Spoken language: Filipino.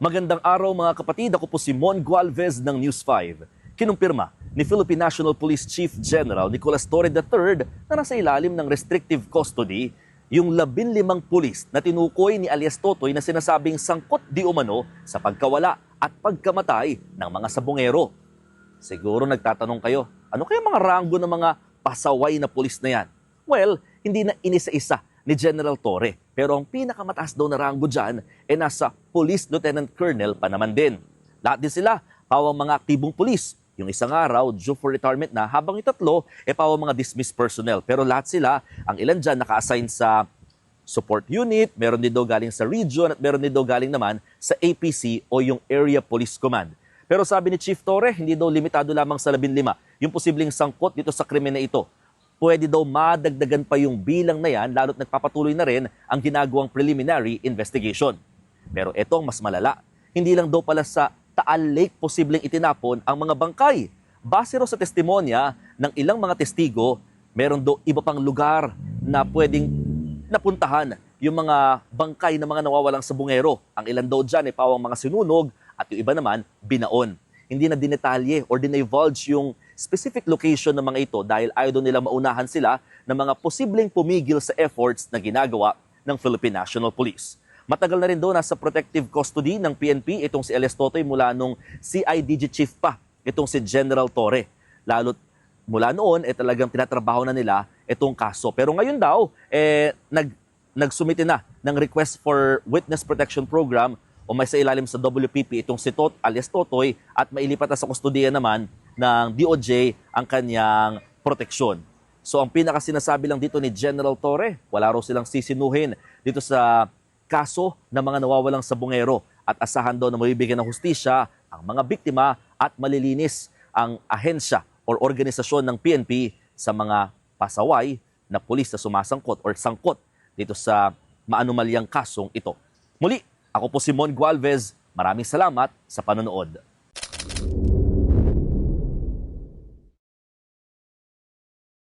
Magandang araw mga kapatid, ako po si Mon Gualvez ng News 5. Kinumpirma ni Philippine National Police Chief General Nicolas Torre III na nasa ilalim ng restrictive custody yung labinlimang pulis na tinukoy ni alias Totoy na sinasabing sangkot di umano sa pagkawala at pagkamatay ng mga sabongero. Siguro nagtatanong kayo, ano kaya mga ranggo ng mga pasaway na pulis na yan? Well, hindi na inisa-isa ni General Torre. Pero ang pinakamataas daw na ranggo dyan ay nasa Police Lieutenant Colonel pa naman din. Lahat din sila, pawang mga aktibong pulis. Yung isang araw, due for retirement na, habang yung tatlo, e pawang mga dismissed personnel. Pero lahat sila, ang ilan dyan naka-assign sa support unit, meron din daw galing sa region at meron din daw galing naman sa APC o yung Area Police Command. Pero sabi ni Chief Torre, hindi daw limitado lamang sa 15 yung posibleng sangkot dito sa krimen na ito. Pwede daw madagdagan pa yung bilang na yan lalo't nagpapatuloy na rin ang ginagawang preliminary investigation. Pero ito ang mas malala. Hindi lang daw pala sa Taal Lake posibleng itinapon ang mga bangkay. Base raw sa testimonya ng ilang mga testigo, meron daw iba pang lugar na pwedeng napuntahan yung mga bangkay ng mga nawawalang sabungero. Ang ilan daw dyan ay pawang mga sinunog at yung iba naman binaon. Hindi na dinetalye or dinivulge yung specific location ng mga ito dahil ayaw daw nila maunahan sila ng mga posibleng pumigil sa efforts na ginagawa ng Philippine National Police. Matagal na rin daw nasa protective custody ng PNP itong si Elias Totoy mula nung CIDG chief pa, itong si General Torre. Lalo't mula noon, eh talagang tinatrabaho na nila itong kaso. Pero ngayon daw, eh, nag, nagsumite na ng request for Witness Protection Program o may sa ilalim sa WPP itong si Tot, alias Totoy at mailipat na sa kustudiya naman ng DOJ ang kanyang proteksyon. So ang pinaka sinasabi lang dito ni General Torre, wala raw silang sisinuhin dito sa kaso ng mga nawawalang sabungero at asahan daw na mabibigyan ng hustisya ang mga biktima at malilinis ang ahensya or organisasyon ng PNP sa mga pasaway na pulis na sumasangkot or sangkot dito sa maanumalyang kasong ito. Muli, ako po si Mon Gualvez. Maraming salamat sa panonood.